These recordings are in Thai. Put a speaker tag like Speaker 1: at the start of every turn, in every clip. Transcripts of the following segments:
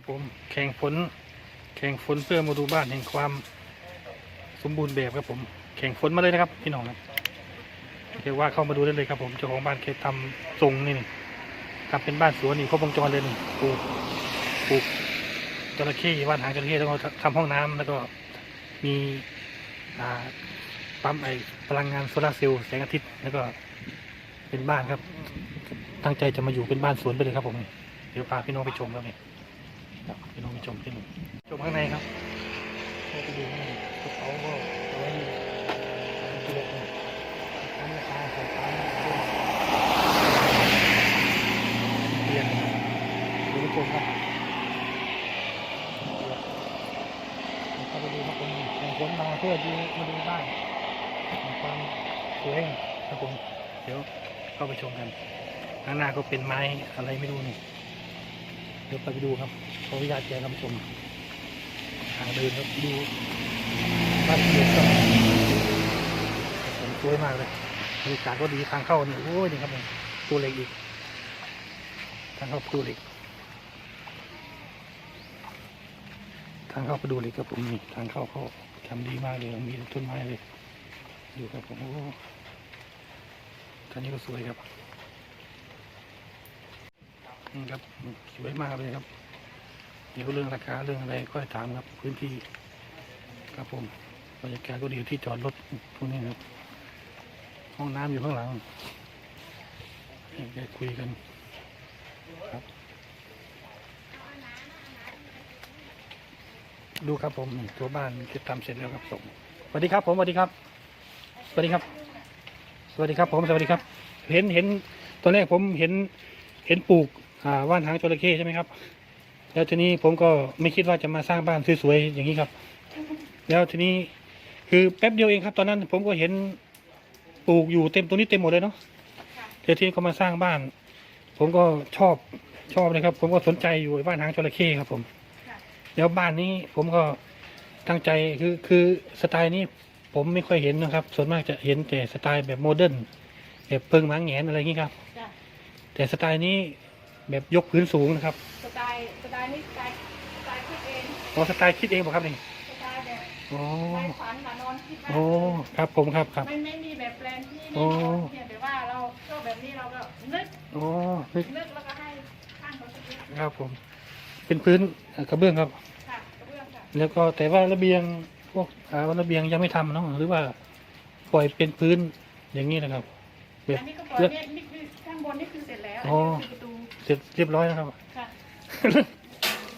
Speaker 1: ครับผมแข่งฝนแข่งฝนเพื่อมาดูบ้านแห่งความสมบูรณ์แบบครับผม แข่งฝนมาเลยนะครับพี่น้องครับเรียกว่าเข้ามาดูได้เลยครับผมเจ้าของบ้านเคยทำทรงนี่นี่ทำเป็นบ้านสวนนี่ครบวงจรเลยนี่ปลูกปลูกจระเข้บ้านหางจระเข้แล้วก็ทำห้องน้ำแล้วก็มีปั๊มไอพลังงานโซลาร์เซลล์แสงอาทิตย์แล้วก็เป็นบ้านครับ ตั้งใจจะมาอยู่เป็นบ้านสวนไปเลยครับผมเดี๋ยวพาพี่น้องไปชมครับนี่ ครับพี่น้องไปชมที่นู่นชมข้างในครับเข้าไปดูข้างในกระเป๋าก็เอาไว้อยู่ตัวเล็กๆร้านราคาสายฟ้าเปลี่ยนดูผู้ชมครับเข้าไปดูครับผมแต่งผลมาเพื่อดูมาดูบ้านมีความสวยครับผมเดี๋ยวเข้าไปชมกันข้างหน้าก็เป็นไม้อะไรไม่รู้นี่ เดี๋ยวไปดูครับขออนุญาตแกคำชมทางเดินครับดูบ้านเกียรก็ผมสวยมากเลยบรรยากาศก็ดีทางเข้านี่โอ้ยนี่ครับนี่ตัวเล็กอีกทางเข้าประตูเหล็ก ทางเข้าประตูเหล็กครับผมนี่ทางเข้าเขาทำดีมากเลยมีต้นไม้เลยดูครับผมโอ้ทานนี้ก็สวยครับ นี่ครับสวยมากเลยครับ เดี๋ยวเรื่องราคาเรื่องอะไรค่อยถามครับ พื้นที่ครับผมบรรยากาศก็ดีที่จอดรถพวกนี้ครับ ห้องน้ำอยู่ข้างหลังได้คุยกันครับ ดูครับผมตัวบ้านที่ทำเสร็จแล้วครับส่งสวัสดีครับผมสวัสดีครับสวัสดีครับ สวัสดีครับผมสวัสดีครับ เห็นเห็นตอนแรกผมเห็น เห็นปลูกอ่าว่านหางจระเข้ใช่ไหมครับ แล้วทีนี้ผมก็ไม่คิดว่าจะมาสร้างบ้านสวยๆอย่างนี้ครับ แล้วทีนี้คือแป๊บเดียวเองครับ ตอนนั้นผมก็เห็นปลูกอยู่เต็มตัวนี้เต็มหมดเลยเนาะเดี๋ยวทีนี้เขามาสร้างบ้าน ผมก็ชอบชอบเลยครับ ผมก็สนใจอยู่บ้านหางจระเข้ครับ ผมแล้วบ้านนี้ผมก็ตั้งใจคือคือสไตล์นี้ผมไม่ค่อยเห็นนะครับ ส่วนมากจะเห็นแต่สไตล์แบบโมเดิร์นแบบเพิงหมาแงนอะไรอย่างนี้ครับ แต่สไตล์นี้แบบยกพื้นสูงนะครับ
Speaker 2: สไตล์สไตล์นี่สไตล์สไตล์คิดเอง
Speaker 1: อ๋อสไตล์คิดเองเปล่ะครับนี่
Speaker 2: สไตล์แบบ
Speaker 1: อ๋อ
Speaker 2: ไม่ฝันมานอนคิดว่า
Speaker 1: โอ้ครับผมครับครับ
Speaker 2: ไม่ไม่มีแบบแปลนที่
Speaker 1: โอ้
Speaker 2: ไม่เนี่ยแต่ว่าเราชอบแบบนี้เราก็นึก
Speaker 1: อ๋อนึก
Speaker 2: นึกแล้วก็ให้ข้างเขาสักนิด
Speaker 1: ครับผม เป็นพื้นเอ่อกระเบื้องครับ
Speaker 2: ค่ะกระเบื้องค่ะ
Speaker 1: แล้วก็แต่ว่าระเบียงพวกอ่าระเบียงยังไม่ทำเนาะหรือว่าปล่อยเป็นพื้นอย่างนี้นะครับแบบ
Speaker 2: อันนี้ก็ปล่อย
Speaker 1: เลือก
Speaker 2: เนี่ยนี่คือข้างบนนี่คือเสร็จ แล้ว
Speaker 1: อ๋อ
Speaker 2: อันนี้คือประตู
Speaker 1: เสร็จเรียบร้อยนะครับ
Speaker 2: ค่ะ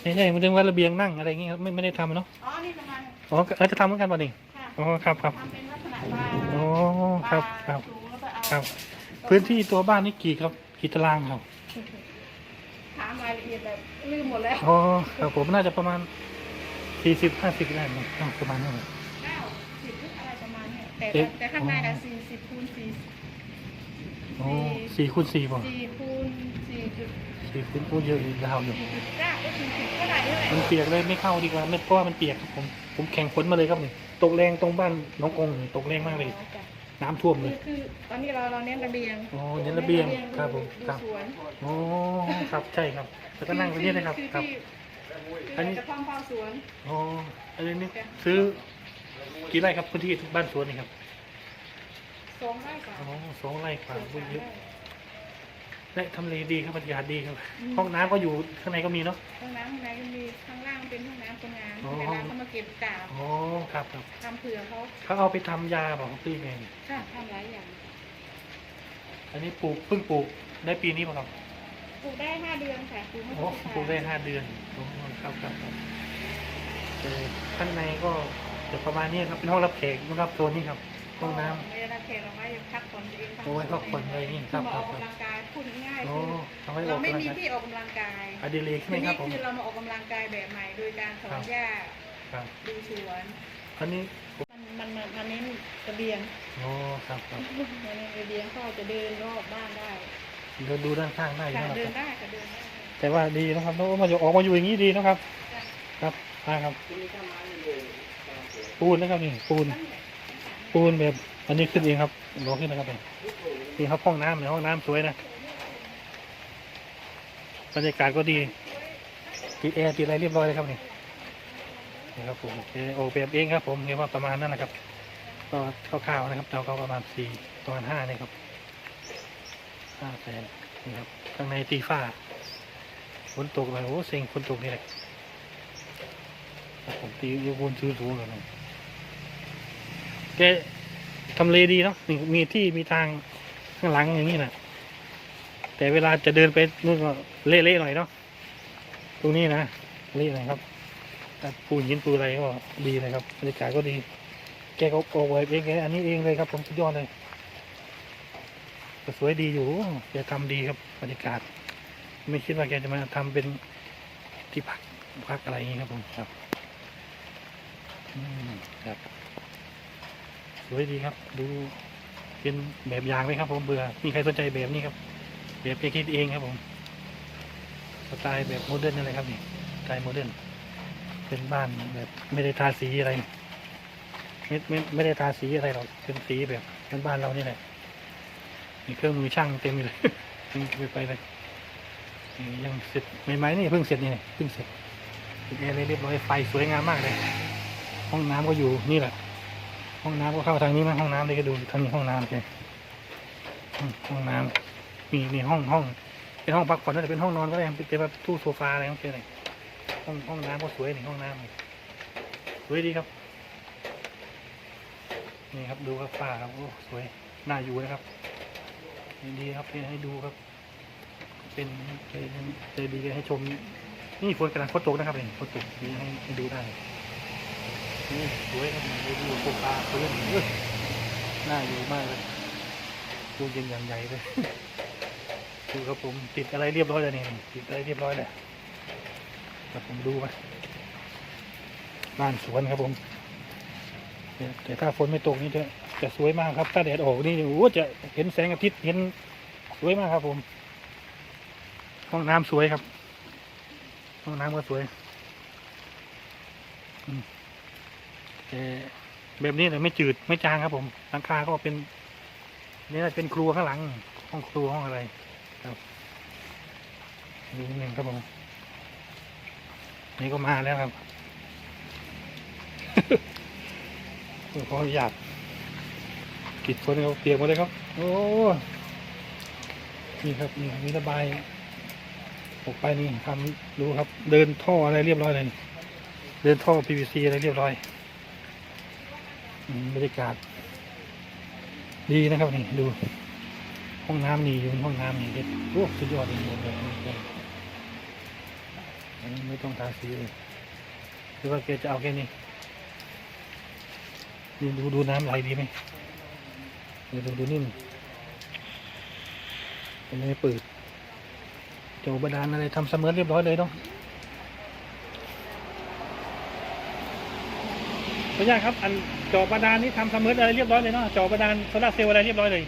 Speaker 1: ไม่ใช่มันเรียกว่าระเบียงนั่งอะไรอย่างงี้ครับไม่ไม่ได้ทำเนาะ
Speaker 2: อ๋อนี่ประมาณ
Speaker 1: อ๋อเราจะทำเหมือนกันป่ะนี่
Speaker 2: ค่ะ
Speaker 1: อ๋อครับครับ
Speaker 2: ทำเป็นลักษณะบาร์
Speaker 1: อ๋อครับครับ
Speaker 2: สูงแล้วก็เอา
Speaker 1: ครับ พื้นที่ตัวบ้านนี่กี่ครับกี่ตารางครับ
Speaker 2: ถามรายละเอียดแบบลืมหมดแล้ว
Speaker 1: อ๋อครับผมน่าจะประมาณสี่สิบห้าสิบได้มั้งอ่าประมาณนั้นแหละ
Speaker 2: เก้าสิบอะไรประมาณเนี้ยแต่
Speaker 1: เอ๊ะ
Speaker 2: แต่ข้างในนะสี่สิบคูณสี่
Speaker 1: อ๋อสี่คูณสี่ป่ะ
Speaker 2: สี่คูณสี่จุด
Speaker 1: สี่คูณคูณเยอะอยู่ยาวอยู่
Speaker 2: สี่จุดเก้าก็สี่สิบก็ได้ด้วย
Speaker 1: มันเปียกเลยไม่เข้าดีกว่าไม่เพราะว่ามันเปียกครับผมผมแข่งฝนมาเลยครับนี่ตกแรงตรงบ้านน้องกงนี่ตกแรงมากเลย
Speaker 2: อ๋อจ้ะ
Speaker 1: น้ำท่วมเล
Speaker 2: คือย คือตอนนี้เราเราเน้นระเบียง
Speaker 1: อ๋อเน้นระเบียงครับผม
Speaker 2: ดู
Speaker 1: ครับ
Speaker 2: สวน
Speaker 1: อ๋อครับใช่ครับแล้วก็นั่งตรงนี้เลยครับ
Speaker 2: คือ
Speaker 1: ครับ
Speaker 2: ที่
Speaker 1: อันนี้
Speaker 2: คืจะท่องเฝ้าสวน
Speaker 1: อ๋ออันนี้นี่ซื้อกี่ไร่ครับพื้นที่บ้านสวนนี่ครับ
Speaker 2: สองไร่กว่า
Speaker 1: อ๋อสองไร่กว่า
Speaker 2: สอง
Speaker 1: พูดเยอะ
Speaker 2: ไร่
Speaker 1: และทำเลดีครับบรรยากาศดีครับ
Speaker 2: อืม
Speaker 1: ห้องน้ำก็อยู่ข้างในก็มีเนาะ
Speaker 2: ห้องน้ำข้างในก็มีข้างล่างเป็นห้องน้ำคนงาน
Speaker 1: อ๋อ
Speaker 2: เวลาเขามาเก็บกาบ
Speaker 1: อ๋อครับครับ
Speaker 2: ทำเผื่อเขา
Speaker 1: เขาเอาไปทำยาบอกพี่ไง
Speaker 2: ค่ะทำหลายอย่าง
Speaker 1: อันนี้ปลูกเพิ่งปลูกได้ปีนี้ป่ะครับ
Speaker 2: ปลูกได้ห้าเดือนค่ะปลูกไม่
Speaker 1: โอ้
Speaker 2: กี่
Speaker 1: ปลูกได้ห้าเดือนโอ้ครับครับครับเอ่อข้างในก็จะประมาณนี้ครับเป็นห้องรับแขกนะครับโซนนี้ครับ ห้องน้ำ
Speaker 2: ไม่ได้รับแขกเราไว้พักผ่อนตัวเอง
Speaker 1: โอ้ยพักผ่อนอะไรนี่ครับ
Speaker 2: มา
Speaker 1: ค
Speaker 2: อ
Speaker 1: รั
Speaker 2: อบก
Speaker 1: ครับ
Speaker 2: กำลังกายพูดง่ายๆ
Speaker 1: โอ้
Speaker 2: คือ
Speaker 1: ทำให้อ
Speaker 2: เรา
Speaker 1: อก
Speaker 2: ไม่
Speaker 1: กำลัง
Speaker 2: มี
Speaker 1: กาย
Speaker 2: ที่ออกกำลังกาย
Speaker 1: อดิเรกใช่ไหม
Speaker 2: ที
Speaker 1: ครั
Speaker 2: นี้
Speaker 1: บผม
Speaker 2: คือเรามาออกกำลังกายแบบใหม่โดยการถอ
Speaker 1: ครั
Speaker 2: น
Speaker 1: บ
Speaker 2: หญ้า
Speaker 1: ครับ
Speaker 2: ดูสวน
Speaker 1: อันนี้
Speaker 2: มันมันมันมันเน้นระเบียง
Speaker 1: โอ้ครับครับ
Speaker 2: มันเน้นระเบียงก็จะเดินรอบบ้านได้
Speaker 1: เดินดูด้านข้างได้
Speaker 2: ค่ะ
Speaker 1: นะค
Speaker 2: เดิ
Speaker 1: รั
Speaker 2: น
Speaker 1: บ
Speaker 2: ได้ค่ะเดินได้
Speaker 1: แต่ว่าดีนะครับแล้วมาอยู่ออกมาอยู่อย่างนี้ดีนะครับ ครับมาครับปูนนะครับนี่ปูน ปูนแบบอันนี้ขึ้นเองครับลองขึ้นนะครับนี่นี่ครับห้องน้ำเนี่ยห้องน้ำสวยนะบรรยากาศก็ดีติดแอร์ติดอะไรเรียบร้อยเลยครับนี่นี่ครับผมโอเคอกแบบเองครับผมเรียกว่าประมาณนั้นนะครับ ก็คร่าวๆนะครับเราก็ประมาณสี่ประมาณห้านี่ครับห้าแสนนี่ครับข้างในตีฝ้าฝนตกไปโอ้เซ็งฝนตกนี่แหละผมตีอยู่บนซื้อสูงเลยนะ แกทำเลดีเนาะมีที่มีทางข้างหลังอย่างนี้นะแต่เวลาจะเดินไปนู่นก็เละๆหน่อยเนาะตรงนี้นะเละหน่อยครับแต่ปูหินปูอะไรก็ดีเลยครับบรรยากาศก็ดี แกก็ออกแบบเองแกอันนี้เองเลยครับ ผมสุดยอดเลยสวยดีอยู่แกทำดีครับบรรยากาศ ไม่คิดว่าแกจะมาทำเป็นที่พักพักอะไรอย่างนี้ครับผมครับ อืมครับ วยดีครับ ดูเป็นแบบอย่างไหมครับ ผมเบื่อมีใครสนใจแบบนี้ครับ แบบแกคิดเองครับผมสไตล์แบบโมเดิร์นนั่นเลยครับนี่สไตล์โมเดิร์นเป็นบ้านแบบไม่ได้ทาสีอะไรไม่ไม่ไม่ได้ทาสีอะไรหรอกเป็นสีแบบเป็นบ้านเรานี่แหละมีเครื่องมือช่างเต็มเลยไปไปเลยยังเสร็จใหม่ๆนี่เพิ่งเสร็จนี่เพิ่งเสร็จติดแอร์เลยเรียบร้อยไฟสวยงามมากเลย ห้องน้ำก็อยู่นี่แหละ ห้องน้ำก็เข้าทางนี้มั้งห้องน้ำเลยก็ดูทางนี้ห้องน้ำเลยอืมห้องน้ำมีมีห้องห้องเป็นห้องพักผ่อนนั่นแต่เป็นห้องนอนก็ได้เป็นแบบตู้โซฟาอะไรของแกเลยห้องห้องน้ำก็สวยนี่ห้องน้ำสวยดีครับ นี่ครับดูครับฝ้าครับโอ้สวยน่าอยู่นะครับดีครับให้ดูครับ เป็นใจดีให้ชม นี่ฝนกำลังฝนตกนะครับนี่ฝนตกนี่ให้ดูได้ นี่สวยครับนี่ดูโคปลาเพื่อนเอ้ยน่าอยู่มากเลยดูเย็นอย่างใหญ่เลยดูครับผมติดอะไรเรียบร้อยแล้วนี่ติดอะไรเรียบร้อยแล้วครับผมดูไปบ้านสวนครับผมแต่ถ้าฝนไม่ตกนี่จะจะสวยมากครับ ถ้าแดดออกนี่โอ้จะเห็นแสงอาทิตย์เห็นสวยมากครับผมห้องน้ำสวยครับ ห้องน้ำก็สวย อืม แบบนี้เนี่ยไม่จืดไม่จางครับผมหลังคาก็เป็นนี่น่าจะเป็นครัวข้างหลัง ห้องครัวห้องอะไรครับดูนิดหนึ่งครับผมนี่ก็มาแล้วครับขออนุญาตกิดฝนเขาเปียกหมดเลยครับ โอ้นี่ครับนี่มีระบายออกไปนี่ทำดูครับ เดินท่ออะไรเรียบร้อยเลย เดินท่อ PVC อะไรเรียบร้อย บรรยากาศ ดีนะครับนี่ดู ห้องน้ำนี่อยู่ห้องน้ำนี่เด็ดโอ้สุดยอดเลยหมดเลยอันนี้ไม่ต้องทาสีเลยหรือว่าแกจะเอาแค่นี้ดูดูดูน้ำไหลดีไหมเดี๋ยวดูดูนิ่มเป็นไม่เปิดโจบาดาลอะไรทำเสมอเรียบร้อยเลยเนาะขออนุญาครับอัน จอบาดาลนี่ทำเสมออะไรเรียบร้อยเลยเนาะจอบาดาลโซลาร์เซลล์อะไรเรียบร้อยเลย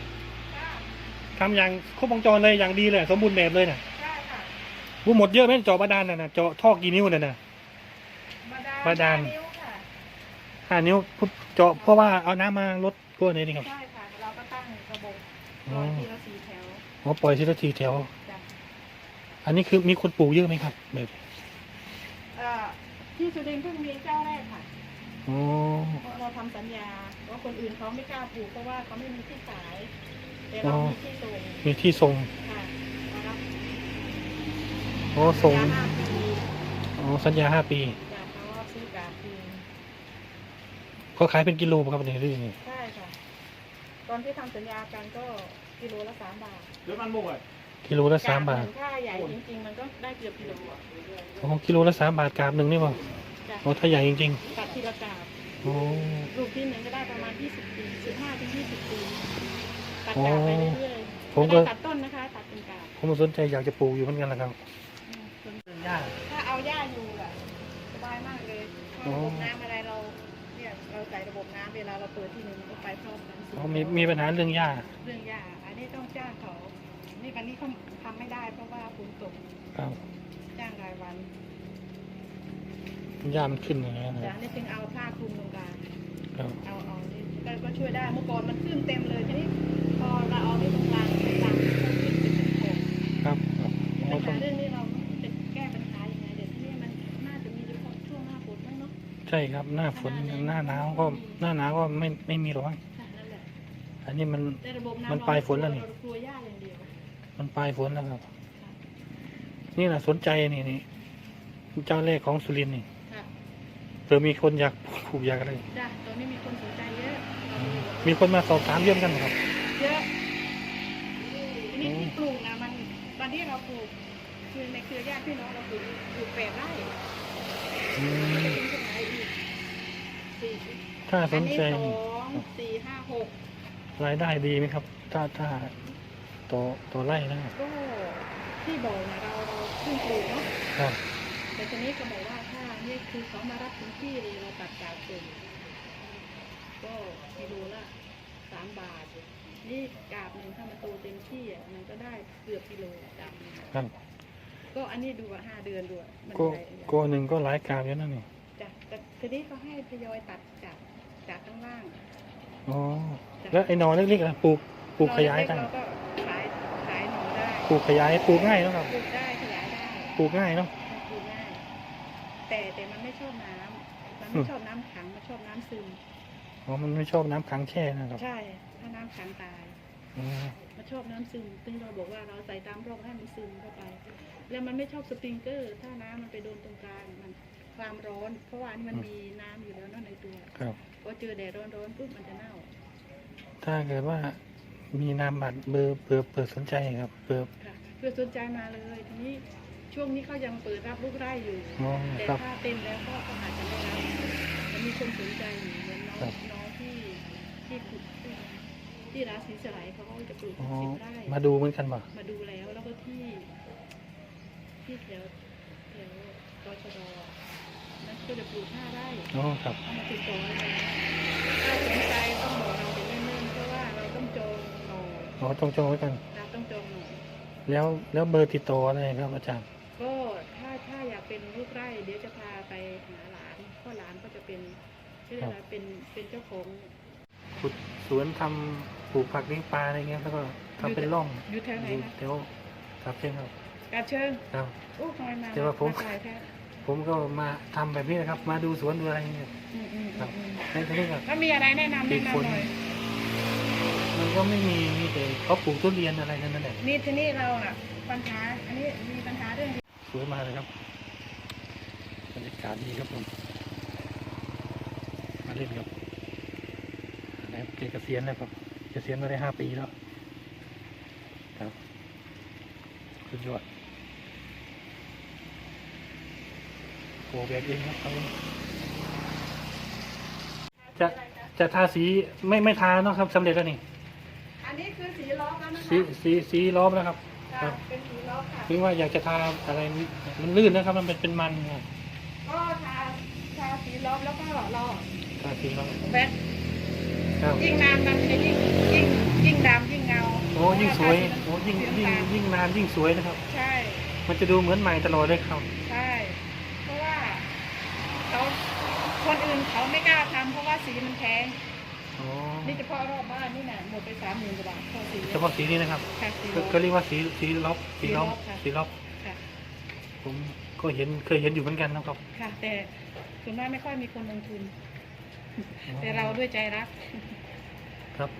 Speaker 1: ทำอย่างครบวงจรเลยอย่างดีเลย สมบูรณ์แบบเลยน่ะ
Speaker 2: ได้ค่ะ
Speaker 1: บูหมดเยอะไหมจอบาดาลน่ะนะเจาะท่อกี่นิ้วน่ะนะ
Speaker 2: บาดาล
Speaker 1: บาดาล
Speaker 2: นิ้วค่ะ
Speaker 1: ห้านิ้วปุ๊บเจาะเพราะว่าเอาน้ำมาลดพวกนี้นี่ครับ
Speaker 2: ใช่ค่ะเราก็ตั้งระบบ
Speaker 1: อ๋อ
Speaker 2: รอยทีละสี่แถว
Speaker 1: อ๋อปล่อยทีละทีแถว
Speaker 2: จ้ะ
Speaker 1: อันนี้คือมีคนปลูกเยอะไหมครับแบบ
Speaker 2: เอ่อที่สุรินทร์เพิ่งมีเจ้าแรกค่ะ
Speaker 1: อ๋อ
Speaker 2: เพราะเราทำสัญญาว่าคนอื่นเขาไม่กล้าปลูกเพราะว่าเขาไม่มีที่ขาย แต่เรามีที่ส่ง
Speaker 1: มีที่ส่ง
Speaker 2: ค่ะเรารับ
Speaker 1: อ๋อส่ง
Speaker 2: ยาห้าปี
Speaker 1: อ๋อสัญญาห้าปี
Speaker 2: จากเขาว่าซื้อกาคืน
Speaker 1: เขาขายเป็นกิโลป่ะครับเนี่ยหรือยังไง
Speaker 2: ใช่ค่ะ ตอนที่ทำสัญญากันก็กิโลละสามบาท
Speaker 1: กิโลละสามบาท
Speaker 2: จกหนึ่งถ้าใหญ่จริงๆ มันก็ได้เกือบกิโลอะ
Speaker 1: อ๋อกิโลละสามบาทกราบหนึ่งนี่ป่ะ
Speaker 2: จ้ะ
Speaker 1: อ๋อถ้าใหญ่จริง
Speaker 2: ตัดทีละกาบ
Speaker 1: ๆอ๋อ
Speaker 2: ลูกที่หนึ่งก็ได้ประมาณ 20 ปี 15ถึง20 ปี ตัด
Speaker 1: อ๋อ
Speaker 2: กาบไปเรื่อยๆ
Speaker 1: ผมก็
Speaker 2: ไม่ได้ตัดต้นนะคะ ตัดเป็นกาบ
Speaker 1: ผมสนใจอยากจะปลูกอยู่เหมือนกันแหละครับ
Speaker 2: อืมส่วน
Speaker 1: หญ้า
Speaker 2: ถ้าเอาหญ้าอยู่อะสบายมากเลยเพราะระบบน้ำอะไรเราเนี่ยเราใส่ระบบน้ำเวลาเราเปิดที่หนึ่งมันก็ไปพร้อมกัน
Speaker 1: อ๋อมีมีปัญหาเรื่องหญ้า
Speaker 2: เรื่องหญ้าอันนี้ต้องจ้างเขา นี่วันนี้เขาทำไม่ได้เพราะว่าฝนตก
Speaker 1: ครับ
Speaker 2: จ้างรายวัน
Speaker 1: หญ้ามันขึ้นอย่างเงี้ยนะ
Speaker 2: จ้ะนี่จึงเอาผ้าคลุมตรงกลาง
Speaker 1: ครับ
Speaker 2: เอาเอานี่ก็ก็ช่วยได้เมื่อก่อนมันขึ้นเต็มเลยทีนี้พอเราเอานี่ตรงกลางตรงกลางมันก็ขึ้นเป็นเป็นโขง
Speaker 1: ครับครับอ๋อ
Speaker 2: ปัญ
Speaker 1: ต้อ
Speaker 2: หางเรื่องนี้เราจะแก้ปัญหายังไงเดี๋ยวทีนี้มัน
Speaker 1: ช่ครับ หน้าฝนหน้าหนาวก็หน้าหนาวก็ไม่ไม่มีหรอกมั้ง
Speaker 2: ค่ะนั่นแหละ
Speaker 1: อันนี้มัน
Speaker 2: แต่ระบบน้ำ
Speaker 1: มันปลายฝนแล้วนี่
Speaker 2: เรากลัวหญ้าอย่างเดียว
Speaker 1: มันปลายฝนแล้วครับ นี่แหละสนใจนี่นี่เจ้าแรกของสุรินทร์นี่
Speaker 2: ค่ะ
Speaker 1: เผื่อมีคนอยากปลูกอยากอะไร
Speaker 2: จ้ะตอนนี้มีคนสนใจเยอะ
Speaker 1: มีคนมาสอบถามเยี่ยมกันครับ
Speaker 2: เยอะทีนี้ที่ปลูกนะมันตอนที่เราปลูกคือในเครือญาติพี่น้องเราปลูกปลูกแปดไร่
Speaker 1: อืม
Speaker 2: จะเป็นต้นไม้อีกสี่
Speaker 1: ถ้าส
Speaker 2: อัน
Speaker 1: น
Speaker 2: นี้
Speaker 1: ใจ
Speaker 2: สองสี่ห้าหก
Speaker 1: รายได้ดีไหมครับ ถ้าถ้าต่อต่อไร่นะครับ
Speaker 2: ก็ที่บอกนะเราเราเพิ่งปลูกเนาะ
Speaker 1: ครับ
Speaker 2: แต่ทีนี้ก็บอกว่าถ้านี่ คือเขามารับถึงที่เลยเราตัดกากส่งก็กิโลละสามบาท นี่กาบหนึ่งถ้ามันโตเต็มที่อะมันก็ได้เกือบกิโลกาบหนึ่ง
Speaker 1: ครับ
Speaker 2: ก็อันนี้ดูว่าห้าเดือนดูอะมัน
Speaker 1: ก็
Speaker 2: ใหญ่
Speaker 1: ก็หนึ่งก็หลายกราบอยู่นั่นนี่
Speaker 2: จ้ะแต่ทีนี้เขาให้ทยอยตัดจากจากข้างล่าง
Speaker 1: อ๋อแล้วไอ้หนอเล็กๆล่ะปลูกปลูกขยายได้
Speaker 2: เราก็ขายขายหนูได้
Speaker 1: ปลูกขยายปลูกง่ายเนอะครับ
Speaker 2: ปลูกได้ขยายได้
Speaker 1: ปลูกง่ายเนาะ
Speaker 2: ปลูกง่าย แต่แต่มันไม่ชอบน้ำมัน
Speaker 1: อื
Speaker 2: ไม่
Speaker 1: ม
Speaker 2: ชอบน้ำขังมันชอบน้ำซึม
Speaker 1: อ๋อมันไม่ชอบน้ำขังแช่นะครับ
Speaker 2: ใช่ ถ้าน้ำขังตาย
Speaker 1: อ๋อ
Speaker 2: มันชอบน้ำซึม ซึ่งเราบอกว่าเราใส่ตามร่องให้มันซึมเข้าไป แล้วมันไม่ชอบสปริงเกอร์ ถ้าน้ำมันไปโดนตรงกลางมันความร้อน เพราะว่าอันนี้มันมีน้ำอยู่แล้วเนอะในตัว
Speaker 1: ครับ
Speaker 2: พอเจอแดดร้อนๆปุ๊บมันจะเน่า
Speaker 1: ถ้าเกิดว่ามีนามบัตรเบอร์เปิดเปิดสนใจครับเปิด
Speaker 2: ค่ะเพื่อสนใจมาเลยทีนี้ ช่วงนี้เขายังเปิดรับลูกไร่อยู่
Speaker 1: อ๋อ
Speaker 2: แต่
Speaker 1: ครับ
Speaker 2: ถ้าเต็มแล้วก็ก็อาจจะไม่รับมันมีคนสนใจอยู่เหมือนน้อง
Speaker 1: ครับ
Speaker 2: น้องที่ที่ขุดที่ที่ร้านสีสไลด์เขาก็จะปลูก
Speaker 1: อ๋อ
Speaker 2: สิบไร่
Speaker 1: มาดูเหมือนกันป่ะ
Speaker 2: มาดูแล้วแล้วก็ที่ ที่แถวแถวตชดนั่นก็จะปลูกห้าไร่
Speaker 1: อ๋อครับ
Speaker 2: เอามาติดต่อไว้แล้วถ้าสนใจต้องบอกเราเป็นเนิ่นๆเพราะว่าเราต้องจองหน่อ
Speaker 1: อ๋อต้องจองไว้กัน
Speaker 2: เราต้องจองหน่อ
Speaker 1: แล้วแล้วเบอร์ติดต่ออะไรครับอาจารย์
Speaker 2: ชื่ออะไรเป็นเป็นเจ้าของ
Speaker 1: ขุดสวนทำปลูกผักเลี้ยงปลาอะไรเงี้ยแล้วก็ทำเป็นร่อง
Speaker 2: อยู่แถวไหน
Speaker 1: อยู่
Speaker 2: คะ
Speaker 1: แถวครับเช่นครับ
Speaker 2: กาดเชิง
Speaker 1: ครับ
Speaker 2: โอ้ทำไมมา
Speaker 1: แต่ว่าผม
Speaker 2: ไกลแท้
Speaker 1: ผมก็มาทำแบบนี้นะครับ มาดูสวนดูอะไรเงี้ย
Speaker 2: อืมอืม
Speaker 1: ครับ
Speaker 2: อืม
Speaker 1: ในที่นี้ก็
Speaker 2: ถ้ามีอะไรแนะนำ
Speaker 1: ติ
Speaker 2: แนะ
Speaker 1: ดฝน
Speaker 2: นำหน่อย
Speaker 1: มันก็ไม่มีมีแต่เขาปลูกทุเรียนอะไรนั่นแหละ
Speaker 2: นี่ที่นี่เราอะปัญหาอันนี้มีปัญหาเรื่อง
Speaker 1: สวยมากเลยครับบรรยากาศดีครับผมมา เล่นครับนะครับเกเกษียณแล้วครับเกษียณมาได้ห้าปีแล้วครับสุดยอดโกแบบเองครับเขาจะจะทาสีไม่ไม่ทาเนาะครับสำเร็จแล้วนี่
Speaker 2: อันนี้คือสีล้อมแล้วนะ
Speaker 1: สี
Speaker 2: คะ
Speaker 1: สีสีล้อมแล้วครับ
Speaker 2: ค่ะเป็นสีล้อมค่ะ
Speaker 1: ถึงว่าอยากจะทาอะไรมันลื่นนะครับ มันเป็นเป็นมันครับ
Speaker 2: ก็ทาทาสีล้อมแล้วก็เรา
Speaker 1: ทาสีล้อม
Speaker 2: แบต
Speaker 1: ครับ
Speaker 2: ยิ่งนานมันจะยิ่งยิ่งยิ่งดำยิ่งเงา
Speaker 1: โอ้ยิ่งสวย
Speaker 2: ถ้า
Speaker 1: โอ้ยิ่ง
Speaker 2: สี
Speaker 1: ยิ่ง
Speaker 2: น้ำตาล
Speaker 1: ยิ่งนานยิ่งสวยนะครับ
Speaker 2: ใช่
Speaker 1: มันจะดูเหมือนใหม่ตลอดเลยครับ
Speaker 2: ใช่ เพราะว่าเขาคนอื่นเขาไม่กล้าทำเพราะว่าสีมันแพง
Speaker 1: อ๋อ
Speaker 2: นี่เฉพาะรอบบ้านนี่น่ะหมดไปสามหมื่นกว่าบาทพอสี
Speaker 1: เฉพาะสีนี้นะครับ
Speaker 2: ค่ะสี
Speaker 1: ก็
Speaker 2: ล้อม
Speaker 1: ก็เรียกว่าสีสีล็อบสีล็อบ
Speaker 2: สีล็อบค่ะ
Speaker 1: สีล็อบ
Speaker 2: ค่ะ
Speaker 1: ผมก็เห็นเคยเห็นอยู่เหมือนกันนะครับ
Speaker 2: ค่ะ แต่ส่วนมากไม่ค่อยมีคนลงทุน แต่เราด้วยใจรัก
Speaker 1: ครับ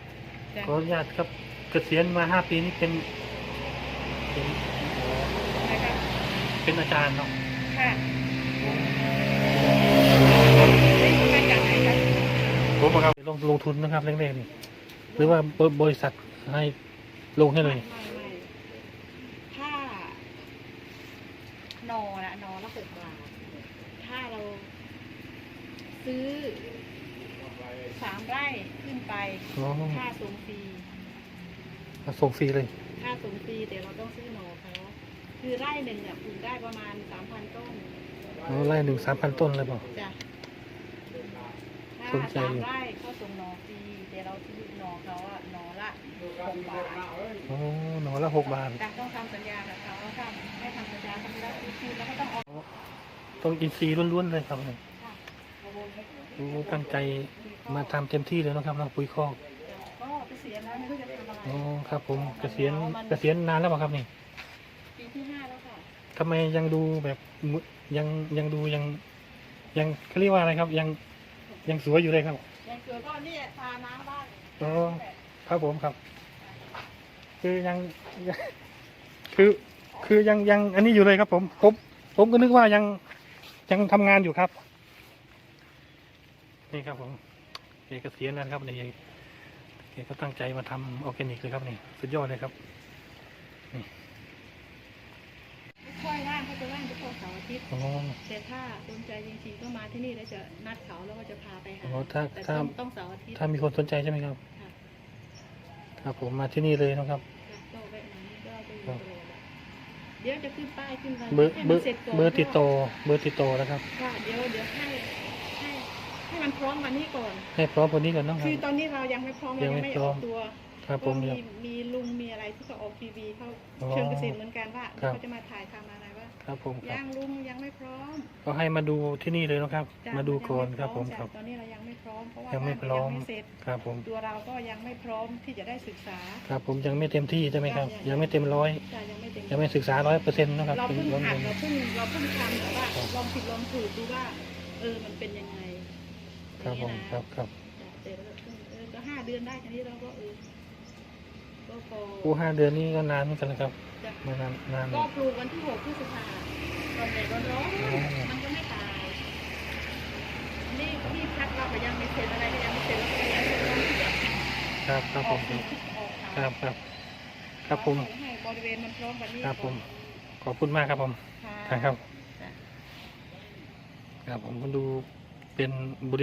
Speaker 2: จ้ะ
Speaker 1: ขออนุญาตครับเกษียณมาห้าปีนี้เป็นเป็นอ๋อ
Speaker 2: นะครับ
Speaker 1: เป็นอาจารย์เนาะ
Speaker 2: ค่ะนี่คุณมาจากไหนคะ
Speaker 1: ผมอะครับลงลงทุนนะครับแรกๆนี่หรือว่าบริษัทให้ลงให้เลย
Speaker 2: ไม่ไม่ถ้าหนอละหนอละหกบาทถ้าเรา ซื้อ สามไร่ขึ้นไป
Speaker 1: อ๋อ
Speaker 2: ค่าส่งฟรี
Speaker 1: ส่งฟรีเลย
Speaker 2: ค่าส่งฟรีแต่เราต้องซื้อหนอเขาคือไร่หนึ่งเนี่ยปลูกได้ประมาณสามพันต้น
Speaker 1: อ๋อไร่หนึ่งสามพันต้นเลยเปล่า
Speaker 2: จ้ะถ้า
Speaker 1: สนใจ
Speaker 2: สาม
Speaker 1: อยู่
Speaker 2: ไร่เขาส่งหนอฟรีแต่เราซื้อหนอเขาอะหนอละหกบาท
Speaker 1: อ๋อหน่อละหกบาท
Speaker 2: แต่ต้องทำสัญญากับเขาทำให้ทำสัญญาทำได้คือแล้วก็ต้องออก
Speaker 1: ต้องกินฟรีล้วนๆเลยครับเนี่ย
Speaker 2: ค่ะ
Speaker 1: โอ้ตั้งใจ มาทำเต็มที่เลยนะครับเราปุ๋ยคอก
Speaker 2: ก็เกษียณแล้วไม่รู้จะทำอะไร
Speaker 1: อ๋อครับ ผมเกษียณเกษียณนานแล้วเปล่าครับนี่
Speaker 2: ปีที่ห้าแล้วค่ะ
Speaker 1: ทำไมยังดูแบบมึยังยังดูยัง ยังเขาเรียกว่าอะไรครับ ยังยังสวยอยู่เลยครับ
Speaker 2: อย่างเกิดก็นี่ทาน้ำบ้าง
Speaker 1: อ๋อครับผมครับ คือยังยังคือคือยังยังอันนี้อยู่เลยครับ ผมผมผมก็นึกว่ายังยังทำงานอยู่ครับ นี่ครับผม เอกเกษียณแล้วนะครับนี่เอกก็ตั้งใจมาทำออร์แกนิกเลยครับนี่สุดยอดเลยครับ
Speaker 2: ไม่ค่อยว่างเขาจะว่างเฉพาะเสาร์อาทิตย์
Speaker 1: อ๋อ
Speaker 2: แต่ถ้าสนใจจริงๆก็มาที่นี่แล้วจะนัดเขาแล้วก็จะพาไปหา
Speaker 1: อ๋อถ้า
Speaker 2: แต่
Speaker 1: ถ้า
Speaker 2: ต้องต้องเสาร์อาทิตย์
Speaker 1: ถ้ามีคนสนใจใช่ไหมครับ
Speaker 2: ค่ะ
Speaker 1: ครับผมมาที่นี่เลยนะครับ
Speaker 2: ก็แวะมานี่ก็ไปอยู่ตลอดอะเดี๋ยวจะขึ้นป้ายขึ้นอะไร
Speaker 1: เบอร์
Speaker 2: ให้
Speaker 1: เบ
Speaker 2: มั
Speaker 1: อนร์
Speaker 2: เสร็จก่อน
Speaker 1: เบอร์ติดต่อเบอร์ติดต่อนะครับ
Speaker 2: ค่ะเดี๋ยวเดี๋ยวให้ให้ ให้มันพร้อมวันนี้ก่อน
Speaker 1: ให้พร้อมวันนี้ก่อนนะครั
Speaker 2: คื
Speaker 1: บ
Speaker 2: อตอนนี้เรายังไม่พร้อมเรา
Speaker 1: ยั
Speaker 2: ยังง
Speaker 1: ไม่
Speaker 2: ไม่
Speaker 1: พร้
Speaker 2: อ
Speaker 1: อ
Speaker 2: อ
Speaker 1: ม
Speaker 2: กตัว
Speaker 1: ครับผ
Speaker 2: ก็
Speaker 1: ม
Speaker 2: มี
Speaker 1: ครับ
Speaker 2: มีลุงมีอะไรที่เขาออกทีวีเขา
Speaker 1: อ๋อ
Speaker 2: เชิงเกษตรเหมือนกันว่า
Speaker 1: ครับ
Speaker 2: เขาจะมาถ่ายทำอะไรว่า
Speaker 1: ครับผมครับ
Speaker 2: ยังลุงยังไม่พร้อม
Speaker 1: ก็ให้มาดูที่นี่เลยนะครับ
Speaker 2: จ้ะ
Speaker 1: มาดูก่อน
Speaker 2: ยังไค
Speaker 1: รับผม
Speaker 2: จ้ะ
Speaker 1: ครับ
Speaker 2: ตอนนี้เรายังไม่พร้อมเพราะว่า
Speaker 1: ยังไม่
Speaker 2: บ้าน
Speaker 1: พร้อม
Speaker 2: ยังไม่เสร็จ
Speaker 1: ครับผม
Speaker 2: ตัวเราก็ยังไม่พร้อมที่จะได้ศึกษา
Speaker 1: ครับผมยังไม่เต็มที่ใช่ไหมครับ
Speaker 2: จ้ะ
Speaker 1: ยังไม่เต็มร้อย
Speaker 2: จ้ะยังไม่เต็ม
Speaker 1: ยังไม่ศึกษาร้อยเปอร์เซ็นต์นะครับ
Speaker 2: เราเพิ่ง
Speaker 1: ร้อย
Speaker 2: หัด
Speaker 1: เปอ
Speaker 2: เรา
Speaker 1: ร์เซ็นต์
Speaker 2: เพิ่งเราเพิ่งทำแต่ว่า
Speaker 1: ครับ
Speaker 2: ลองผิดลองถูกดูว่าเออมันเป็นยังไง
Speaker 1: ครับผม
Speaker 2: อย่างนี้นะครับ
Speaker 1: ครับ
Speaker 2: จ้ะแต่เราเพิ่งเออก็ห้าเดือนได้แค่นี้เราก็เออก็พอ
Speaker 1: โอ้ห้าเดือนนี้ก็นานเหมือนกันนะครับ
Speaker 2: จ้ะ
Speaker 1: มานานนาน
Speaker 2: ก็ปลูกวันที่หกพฤษภาตอนแดดร้อน
Speaker 1: อ๋อ
Speaker 2: ๆมันก็ไม่ตาย นี่ที่พักเราก็ยังไม่เสร็จอะไรก็ยังไม่เสร็จแล้วก็ยังไม่ต้องที่จะ
Speaker 1: ครับครับ
Speaker 2: อ
Speaker 1: ผ
Speaker 2: อก
Speaker 1: ม
Speaker 2: สีที่ออก
Speaker 1: ครั
Speaker 2: ทา
Speaker 1: บครับ ครับผม
Speaker 2: ให้บริเวณมันพร้อมกันนี้
Speaker 1: ครับผม
Speaker 2: ก่อน
Speaker 1: ขอบคุณมากครับผม
Speaker 2: ค่ะ
Speaker 1: ครับ
Speaker 2: จ้ะ
Speaker 1: ครับผมก็ดูเป็นบริ